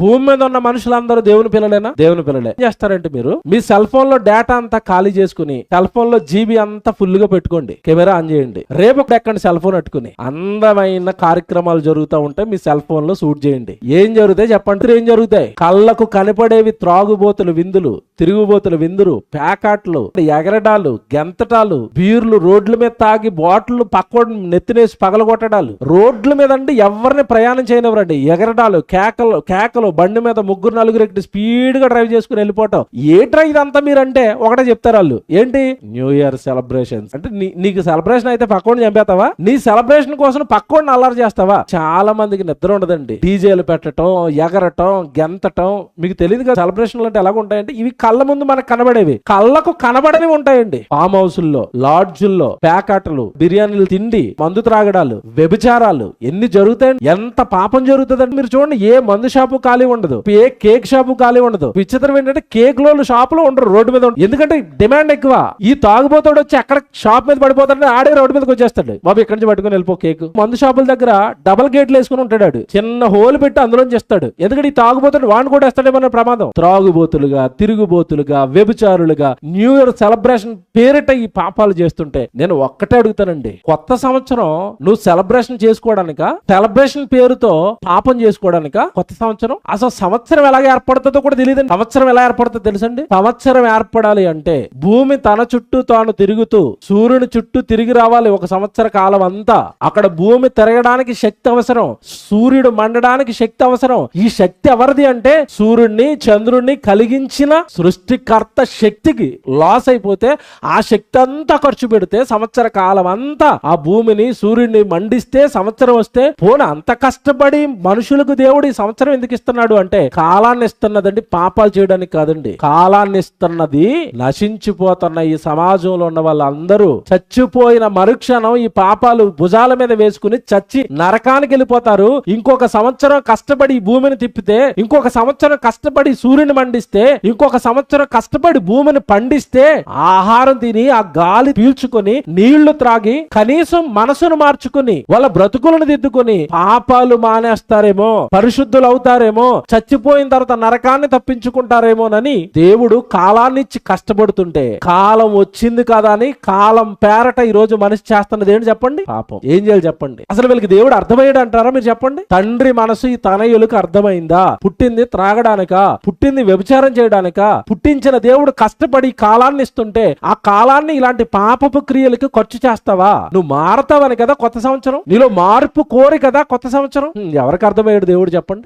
భూమి మీద ఉన్న మనుషులందరూ దేవుని పిల్లలేనా? దేవుని పిల్లలే. ఏం చేస్తారంటే మీరు? మీ సెల్ ఫోన్లో డేటా అంతా ఖాళీ చేసుకుని సెల్ ఫోన్లో జీబీ అంతా ఫుల్గా పెట్టుకోండి. కెమెరా ఆన్ చేయండి. రేపు ఒకటి ఎక్కండి సెల్ ఫోన్ పెట్టుకుని అందమైన కార్యక్రమాలు జరుగుతూ ఉంటే మీ సెల్ ఫోన్లో షూట్ చేయండి. ఏం జరుగుతాయి చెప్పండి. ఏం జరుగుతాయి? కళ్ళకు కనపడేవి త్రాగుబోతులు విందులు తిరుగుబోతులు విందులు ప్యాకాట్లు ఎగరడాలు గెంతటాలు బీర్లు రోడ్ల మీద తాగి బాటిల్ పక్కోడి నెత్తినేసి పగలగొట్టడాలు. రోడ్ల మీద అంటే ఎవరిని ప్రయాణం చేయనివ్వరండి. ఎగరడాలు కేకలు కేకలు బండి మీద ముగ్గురు నలుగురు ఎక్కి స్పీడ్గా డ్రైవ్ చేసుకుని వెళ్ళిపోవటం. ఏంట్రా ఇదంతా మీరంటే? ఒకటే చెప్తారు వాళ్ళు. ఏంటి? న్యూ ఇయర్ సెలబ్రేషన్స్ అంటే నీకు సెలబ్రేషన్ అయితే పక్కోడిని చంపేస్తావా? నీ సెలబ్రేషన్ కోసం పక్కోడిని అల్లరి చేస్తావా? చాలా మందికి నిద్ర ఉండదండి. డీజేలు పెట్టడం ఎగరటం గెంతటం. మీకు తెలియదు కదా సెలబ్రేషన్లు అంటే ఎలాగ ఉంటాయంటే ఇవి కళ్ళ ముందు మనకు కనబడేవి. కళ్ళకు కనబడని ఉంటాయండి. ఫామ్ హౌసుల్లో లాడ్జుల్లో ప్యాకాటలు బిర్యానీలు తిండి మందు త్రాగడాలు వ్యభిచారాలు ఎన్ని జరుగుతాయి ఎంత పాపం జరుగుతుందంటే మీరు చూడండి ఏ మందు షాపు ఖాళీ ఉండదు. ఏ కేక్ షాపు ఖాళీ ఉండదు. విచిత్రం ఏంటంటే కేక్లో షాపులో ఉండరు రోడ్డు మీద ఎందుకంటే డిమాండ్ ఎక్కువ. ఈ తాగుబోతాడు వచ్చి అక్కడ షాప్ మీద పడిపోతాడు ఆడే రోడ్డు మీదకి వచ్చేస్తాడు. బాబు ఇక్కడ నుంచి పట్టుకుని వెళ్ళిపో కేక్. మందు షాపుల దగ్గర డబల్ గేట్లు వేసుకుని ఉంటాడు చిన్న హోల్ పెట్టి అందులో చేస్తాడు. ఎందుకంటే ఈ తాగుబోతాడు వాడిని కూడా వేస్తాడేమన్న ప్రమాదం. త్రాగుబోతులుగా తిరుగుబోతులుగా వ్యభిచారులుగా న్యూ ఇయర్ సెలబ్రేషన్ పేరిట ఈ పాపాలు చేస్తుంటే నేను ఒక్కటే అడుగుతానండి. కొత్త సంవత్సరం నువ్వు సెలబ్రేషన్ చేసుకోవడానిక? సెలబ్రేషన్ పేరుతో పాపం చేసుకోవడానిక? కొత్త సంవత్సరం అసలు సంవత్సరం ఎలాగ ఏర్పడుతుందో కూడా తెలియదు సంవత్సరం ఎలా ఏర్పడుతుందో తెలుసండి? సంవత్సరం ఏర్పడాలి అంటే భూమి తన చుట్టూ తాను తిరుగుతూ సూర్యుని చుట్టూ తిరిగి రావాలి ఒక సంవత్సర కాలం అంతా. అక్కడ భూమి తిరగడానికి శక్తి అవసరం. సూర్యుడు మండడానికి శక్తి అవసరం. ఈ శక్తి ఎవరిది అంటే సూర్యుడిని చంద్రుడిని కలిగించిన సృష్టికర్త శక్తికి లాస్ అయిపోతే ఆ శక్తి అంతా ఖర్చు పెడితే సంవత్సర కాలం అంతా ఆ భూమిని సూర్యుడిని మండిస్తే సంవత్సరం వస్తే పోన అంత కష్టపడి మనుషులకు దేవుడు ఈ సంవత్సరం ఎందుకు ఇస్తున్నాడు అంటే కాలాన్ని ఇస్తున్నదండి పాపాలు చేయడానికి కాదండి. కాలాన్ని ఇస్తున్నది నశించిపోతున్న ఈ సమాజంలో ఉన్న వాళ్ళందరూ చచ్చిపోయిన మరుక్షణం ఈ పాపాలు భుజాల మీద వేసుకుని చచ్చి నరకానికి వెళ్ళిపోతారు. ఇంకొక సంవత్సరం కష్టపడి భూమిని తిప్పితే ఇంకొక సంవత్సరం కష్టపడి సూర్యుని మండిస్తే ఇంకొక సంవత్సరం కష్టపడి భూమిని పండిస్తే ఆహారం తిని ఆ గాలి పీల్చుకొని నీళ్ళు త్రాగి కనీసం మనసును మార్చుకుని వాళ్ళ బ్రతుకులను దిద్దుకొని పాపాలు మానేస్తారేమో పరిశుద్ధులు అవుతారేమో చచ్చిపోయిన తర్వాత నరకాన్ని తప్పించుకుంటారేమోనని దేవుడు కాలాన్నిచ్చి కష్టపడుతుంటే కాలం వచ్చింది కదా అని కాలం పేరట ఈ రోజు మనిషి చేస్తున్నది ఏంటి చెప్పండి? పాపం. ఏం చేయాలి చెప్పండి? అసలు వీళ్ళకి దేవుడు అర్థమయ్యాడు అంటారా మీరు చెప్పండి? తండ్రి మనసు ఈ తనయులకు అర్థమైందా? పుట్టింది త్రాగడానిక? పుట్టింది వ్యభిచారం చేయడానిక? పుట్టించిన దేవుడు కష్టపడి కాలాన్ని ఇస్తుంటే ఆ కాలాన్ని ఇలాంటి పాపపు క్రియలకు ఖర్చు చేస్తావా? నువ్వు మారతావని కదా కొత్త సంవత్సరం? నీలో మార్పు కోరి కదా కొత్త సంవత్సరం? ఎవరికి అర్థమయ్యాడు దేవుడు చెప్పండి?